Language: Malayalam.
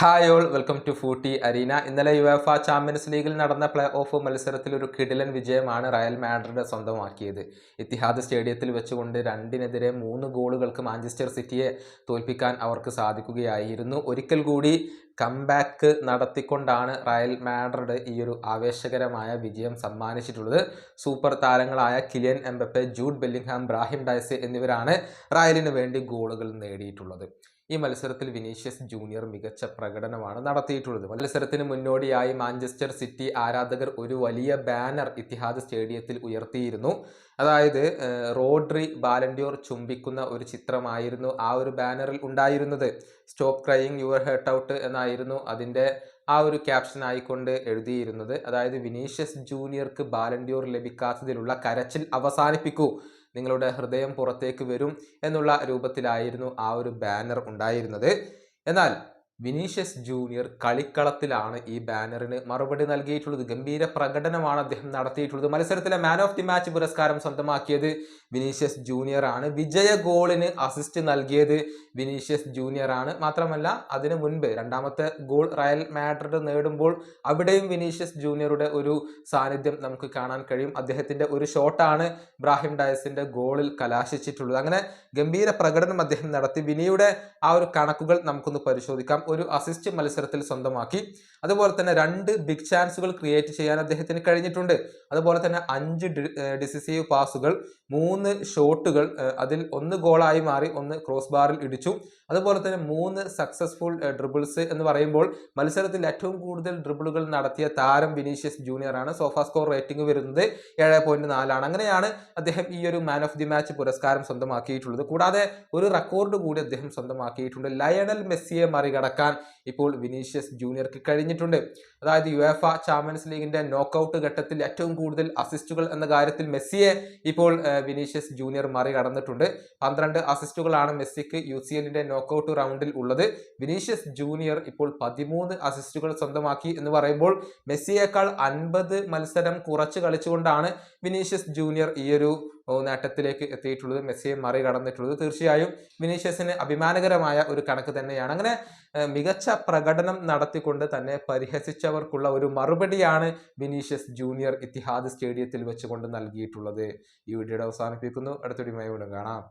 Hi all welcome to footy arena ഇന്നലെ യുഎഫ ചാമ്പ്യൻസ് ലീഗിൽ നടന്ന പ്ലേ ഓഫ് മത്സരത്തിൽ ഒരു കിടിലൻ വിജയമാണ് റയൽ മാഡ്രിഡ് സ്വന്തമാക്കിയത്. ഇത്തിഹാദ് സ്റ്റേഡിയത്തിൽ വെച്ചുകൊണ്ട് രണ്ടിനെതിരെ മൂന്ന് ഗോളുകൾക്ക് മാഞ്ചസ്റ്റർ സിറ്റിയെ തോൽപ്പിക്കാൻ അവർക്ക് സാധിക്കുകയായിരുന്നു. ഒരിക്കൽ കൂടി കംബാക്ക് നടത്തിക്കൊണ്ടാണ് റയൽ മാഡ്രിഡ് ഈ ഒരു ആവേശകരമായ വിജയം സമ്മാനിച്ചിട്ടുള്ളത്. സൂപ്പർ താരങ്ങളായ Kylian Mbappe Jude Bellingham Brahim Diaz എന്നിവരാണ് റയലിന് വേണ്ടി ഗോളുകൾ നേടിയിട്ടുള്ളത്. ഈ മത്സരത്തിൽ വിനീഷ്യസ് ജൂനിയർ മികച്ച പ്രകടനമാണ് നടത്തിയിട്ടുള്ളത്. മത്സരത്തിന് മുന്നോടിയായി മാഞ്ചസ്റ്റർ സിറ്റി ആരാധകർ ഒരു വലിയ ബാനർ ഇത്തിഹാദ് സ്റ്റേഡിയത്തിൽ ഉയർത്തിയിരുന്നു. അതായത് റോഡ്രി ബാലൻഡിയോർ ചുംബിക്കുന്ന ഒരു ചിത്രമായിരുന്നു ആ ഒരു ബാനറിൽ ഉണ്ടായിരുന്നത്. Stop crying your heart out എന്നായിരുന്നു അതിന്റെ ആ ഒരു ക്യാപ്ഷൻ ആയിക്കൊണ്ട് എഴുതിയിരുന്നത്. അതായത് വിനീഷ്യസ് ജൂനിയർക്ക് ബാലൻഡിയോർ ലഭിക്കാത്തതിലുള്ള കരച്ചിൽ അവസാനിപ്പിക്കൂ. നിങ്ങളുടെ ഹൃദയം പുറത്തേക്ക് വരും എന്നുള്ള രൂപത്തിലായിരുന്നു ആ ഒരു ബാനർ ഉണ്ടായിരുന്നത്. എന്നാൽ വിനീഷ്യസ് ജൂനിയർ കളിക്കളത്തിലാണ് ഈ ബാനറിന് മറുപടി നൽകിയിട്ടുള്ളത്. ഗംഭീര പ്രകടനമാണ് അദ്ദേഹം നടത്തിയിട്ടുള്ളത്. മത്സരത്തിലെ മാൻ ഓഫ് ദി മാച്ച് പുരസ്കാരം സ്വന്തമാക്കിയത് വിനീഷ്യസ് ജൂനിയർ ആണ്. വിജയ ഗോളിന് അസിസ്റ്റ് നൽകിയത് വിനീഷ്യസ് ജൂനിയർ ആണ്. മാത്രമല്ല അതിനു മുൻപ് രണ്ടാമത്തെ ഗോൾ റയൽ മാഡ്രിഡ് നേടുമ്പോൾ അവിടെയും വിനീഷ്യസ് ജൂനിയറുടെ ഒരു സാന്നിധ്യം നമുക്ക് കാണാൻ കഴിയും. അദ്ദേഹത്തിന്റെ ഒരു ഷോട്ടാണ് ഇബ്രാഹിം ഡയസിന്റെ ഗോളിൽ കലാശിച്ചിട്ടുള്ളത്. അങ്ങനെ ഗംഭീര പ്രകടനം അദ്ദേഹം നടത്തി. വിനിയുടെ ആ ഒരു കണക്കുകൾ നമുക്കൊന്ന് പരിശോധിക്കാം. ഒരു അസിസ്റ്റ് മത്സരത്തിൽ സ്വന്തമാക്കി. അതുപോലെ തന്നെ രണ്ട് ബിഗ് ചാൻസുകൾ ക്രിയേറ്റ് ചെയ്യാൻ അദ്ദേഹത്തിന് കഴിഞ്ഞിട്ടുണ്ട്. അതുപോലെ തന്നെ അഞ്ച് ഡിസിസീവ് പാസുകൾ മൂന്ന് ഷോട്ടുകൾ അതിൽ ഒന്ന് ഗോളായി മാറി ഒന്ന് ക്രോസ് ബാറിൽ ഇടിച്ചു. അതുപോലെ തന്നെ മൂന്ന് സക്സസ്ഫുൾ ഡ്രിബിൾസ് എന്ന് പറയുമ്പോൾ മത്സരത്തിൽ ഏറ്റവും കൂടുതൽ ഡ്രിബിളുകൾ നടത്തിയ താരം വിനീഷ്യസ് ജൂനിയർ ആണ്. സോഫ സ്കോർ റേറ്റിംഗ് വരുന്നത് ഏഴ് പോയിന്റ് നാലാണ്. അങ്ങനെയാണ് അദ്ദേഹം ഈ ഒരു മാൻ ഓഫ് ദി മാച്ച് പുരസ്കാരം സ്വന്തമാക്കിയിട്ടുള്ളത്. കൂടാതെ ഒരു റെക്കോർഡ് കൂടി അദ്ദേഹം സ്വന്തമാക്കിയിട്ടുണ്ട്. ലയണൽ മെസ്സിയെ മറികടക്കാൻ ഇപ്പോൾ വിനീഷ്യസ് ജൂനിയർക്ക് കഴിഞ്ഞിട്ടുണ്ട്. അതായത് യുഎഫ ചാമ്പ്യൻസ് ലീഗിന്റെ നോക്കൌട്ട് ഘട്ടത്തിൽ ഏറ്റവും കൂടുതൽ അസിസ്റ്റുകൾ എന്ന കാര്യത്തിൽ മെസ്സിയെ ഇപ്പോൾ വിനീഷ്യസ് ജൂനിയർ മറികടന്നിട്ടുണ്ട്. പന്ത്രണ്ട് അസിസ്റ്റുകളാണ് മെസ്സിക്ക് യു സി എല്ലിന്റെ നോക്കൌട്ട് റൗണ്ടിൽ ഉള്ളത്. വിനീഷ്യസ് ജൂനിയർ ഇപ്പോൾ പതിമൂന്ന് അസിസ്റ്റുകൾ സ്വന്തമാക്കി എന്ന് പറയുമ്പോൾ മെസ്സിയേക്കാൾ അൻപത് മത്സരം കുറച്ച് കളിച്ചുകൊണ്ടാണ് വിനീഷ്യസ് ജൂനിയർ ഈ ഒരു ഓ, നേട്ടത്തിലേക്ക് എത്തിയിട്ടുള്ളത് മെസ്സിയെ മറികടന്നിട്ടുള്ളത്. തീർച്ചയായും വിനീഷ്യസിന് അഭിമാനകരമായ ഒരു കണക്ക് തന്നെയാണ്. അങ്ങനെ മികച്ച പ്രകടനം നടത്തിക്കൊണ്ട് തന്നെ പരിഹസിച്ചവർക്കുള്ള ഒരു മറുപടിയാണ് വിനീഷ്യസ് ജൂനിയർ ഇത്തിഹാദ് സ്റ്റേഡിയത്തിൽ വെച്ചുകൊണ്ട് നൽകിയിട്ടുള്ളത്. ഈ വീഡിയോയുടെ അവസാനിപ്പിക്കുന്നു. അടുത്തൊരു വീണ്ടും കാണാം.